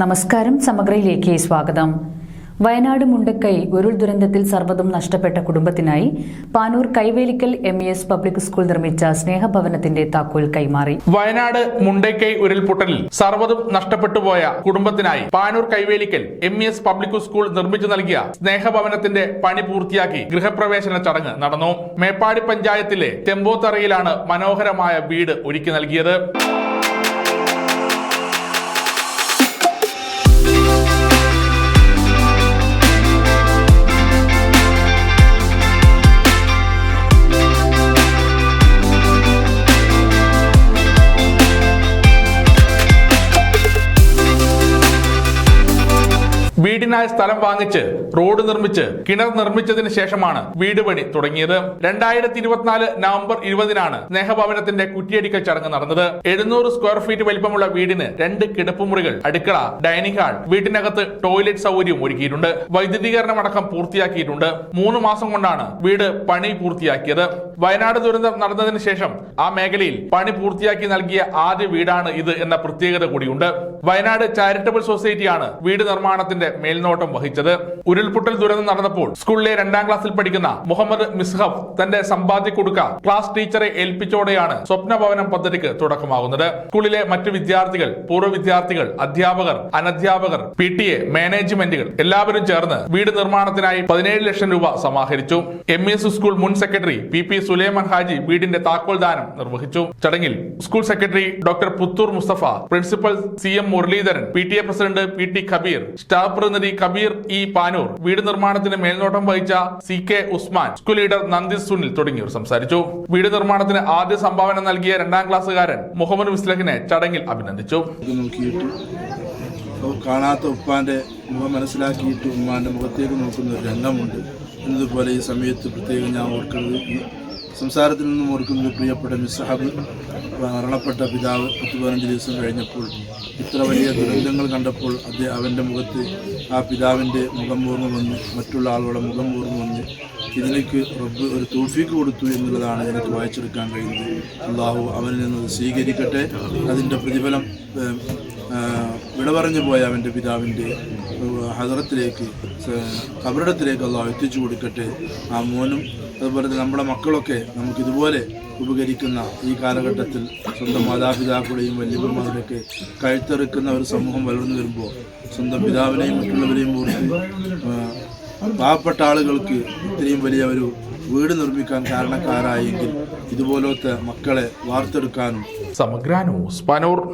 നമസ്കാരം സമഗ്രയിലേക്ക് സ്വാഗതം. വയനാട് മുണ്ടക്കൈ ഉരുൾ ദുരന്തത്തിൽ സർവതും നഷ്ടപ്പെട്ട കുടുംബത്തിനായി Panoor Kaivelikkal M S public school നിർമ്മിച്ച സ്നേഹഭവനത്തിന്റെ താക്കോൽ കൈമാറി. വയനാട് മുണ്ടക്കൈ ഉരുൾപൊട്ടലിൽ സർവതും നഷ്ടപ്പെട്ടുപോയ കുടുംബത്തിനായി Panoor Kaivelikkal M S public school നിർമ്മിച്ചു നൽകിയ സ്നേഹഭവനത്തിന്റെ പണി പൂർത്തിയാക്കി ഗൃഹപ്രവേശന ചടങ്ങ് നടന്നു. മേപ്പാടി പഞ്ചായത്തിലെ തെമ്പോത്തറയിലാണ് മനോഹരമായ വീട് ഒരുക്കി നൽകിയത്. വീടിനായി സ്ഥലം വാങ്ങിച്ച് റോഡ് നിർമ്മിച്ച് കിണർ നിർമ്മിച്ചതിന് ശേഷമാണ് വീട് പണി തുടങ്ങിയത്. രണ്ടായിരത്തി ഇരുപത്തിനാല് നവംബർ ഇരുപതിനാണ് സ്നേഹഭവനത്തിന്റെ കുറ്റിയടിക്കൽ ചടങ്ങ് നടന്നത്. എഴുന്നൂറ് സ്ക്വയർ ഫീറ്റ് വലിപ്പമുള്ള വീടിന് രണ്ട് കിടപ്പുമുറികൾ അടുക്കള ഡൈനിങ് ഹാൾ വീട്ടിനകത്ത് ടോയ്ലറ്റ് സൗകര്യവും ഒരുക്കിയിട്ടുണ്ട്. വൈദ്യുതീകരണം അടക്കം പൂർത്തിയാക്കിയിട്ടുണ്ട്. മൂന്ന് മാസം കൊണ്ടാണ് വീട് പണി പൂർത്തിയാക്കിയത്. വയനാട് ദുരന്തം നടന്നതിന് ശേഷം ആ മേഖലയിൽ പണി പൂർത്തിയാക്കി നൽകിയ ആദ്യ വീടാണ് ഇത് എന്ന പ്രത്യേകത കൂടിയുണ്ട്. വയനാട് ചാരിറ്റബിൾ സൊസൈറ്റിയാണ് വീട് നിർമ്മാണത്തിന്റെ മേൽനോട്ടം വഹിച്ചത്. ഉരുൾപൊട്ടൽ ദുരന്തം നടന്നപ്പോൾ സ്കൂളിലെ രണ്ടാം ക്ലാസ്സിൽ പഠിക്കുന്ന മുഹമ്മദ് മിസ്ഹഫ് തന്റെ സമ്പാദ്യ കൊടുക്ക ക്ലാസ് ടീച്ചറെ ഏൽപ്പിച്ചോടെയാണ് സ്വപ്ന ഭവനം പദ്ധതിക്ക് തുടക്കമാകുന്നത്. സ്കൂളിലെ മറ്റു വിദ്യാർത്ഥികൾ പൂർവ വിദ്യാർത്ഥികൾ അധ്യാപകർ അനധ്യാപകർ പി ടി എ മാനേജ്മെന്റുകൾ എല്ലാവരും ചേർന്ന് വീട് നിർമ്മാണത്തിനായി പതിനേഴ് ലക്ഷം രൂപ സമാഹരിച്ചു. എം എസ് സ്കൂൾ മുൻ secretary P P Sulaiman Haji വീടിന്റെ താക്കോൽ ദാനം നിർവഹിച്ചു. ചടങ്ങിൽ school secretary doctor Puthur Musthafa principal C M Muraleedharan P T A president P T Kabeer staff പ്രതിനിധി കബീർ ഇ പാനൂർ വീട് നിർമ്മാണത്തിന് മേൽനോട്ടം വഹിച്ച C K Usman school leader നന്ദി സുനിൽ തുടങ്ങിയവർ സംസാരിച്ചു. വീട് നിർമ്മാണത്തിന് ആദ്യ സംഭാവന നൽകിയ രണ്ടാം ക്ലാസ്സുകാരൻ മുഹമ്മദ് മുസ്ലഹിനെ ചടങ്ങിൽ അഭിനന്ദിച്ചു. കാണാത്ത ഉപ്പാന്റെ മുഖം മനസ്സിലാക്കിയിട്ട് ഉമ്മാന്റെ മുഖത്തേക്ക് നോക്കുന്ന ഒരു രംഗമുണ്ട്. എന്നതുപോലെ ഈ സമയത്ത് പ്രത്യേകം ഞാൻ ഓർക്കുന്നത് സംസാരത്തിൽ നിന്നും ഓർക്കുന്നത് പ്രിയപ്പെട്ട മിസ്സഹബ് മരണപ്പെട്ട പിതാവ് പത്ത് പതിനഞ്ച് ദിവസം കഴിഞ്ഞപ്പോൾ ഇത്ര വലിയ ദുരന്തങ്ങൾ കണ്ടപ്പോൾ അദ്ദേഹം അവന്റെ മുഖത്ത് ആ പിതാവിന്റെ മുഖം ഓർമ്മ വന്ന് മറ്റുള്ള ആളുകളുടെ മുഖം ഓർമ്മ വന്ന് ഇതിലേക്ക് റബ്ബ് ഒരു തോഫീക്ക് കൊടുത്തു എന്നുള്ളതാണ് എനിക്ക് വായിച്ചെടുക്കാൻ കഴിയുന്നത്. അള്ളാഹു അവനിൽ നിന്ന് സ്വീകരിക്കട്ടെ. അതിന്റെ പ്രതിഫലം വിട പറഞ്ഞു പോയ അവന്റെ പിതാവിന്റെ ഹദറത്തിലേക്ക് കബറിടത്തിലേക്ക് അള്ളാഹു എത്തിച്ചു കൊടുക്കട്ടെ. ആ മോനും അതുപോലെ തന്നെ നമ്മുടെ മക്കളൊക്കെ നമുക്ക് ഇതുപോലെ ഉപകരിക്കുന്ന ഈ കാലഘട്ടത്തിൽ സ്വന്തം മാതാപിതാക്കളുടെയും വല്യമ്മമാരുടെയൊക്കെ കഴുത്തെറുക്കുന്ന ഒരു സമൂഹം വളർന്നു വരുമ്പോൾ സ്വന്തം പിതാവിനെയും മറ്റുള്ളവരെയും ഓർത്ത് പാവപ്പെട്ട ആളുകൾക്ക് ഇത്രയും വലിയ ഒരു വീട് നിർമ്മിക്കാൻ കാരണക്കാരായെങ്കിൽ ഇതുപോലത്തെ മക്കളെ വാർത്തെടുക്കാനും സമഗ്ര ന്യൂസ്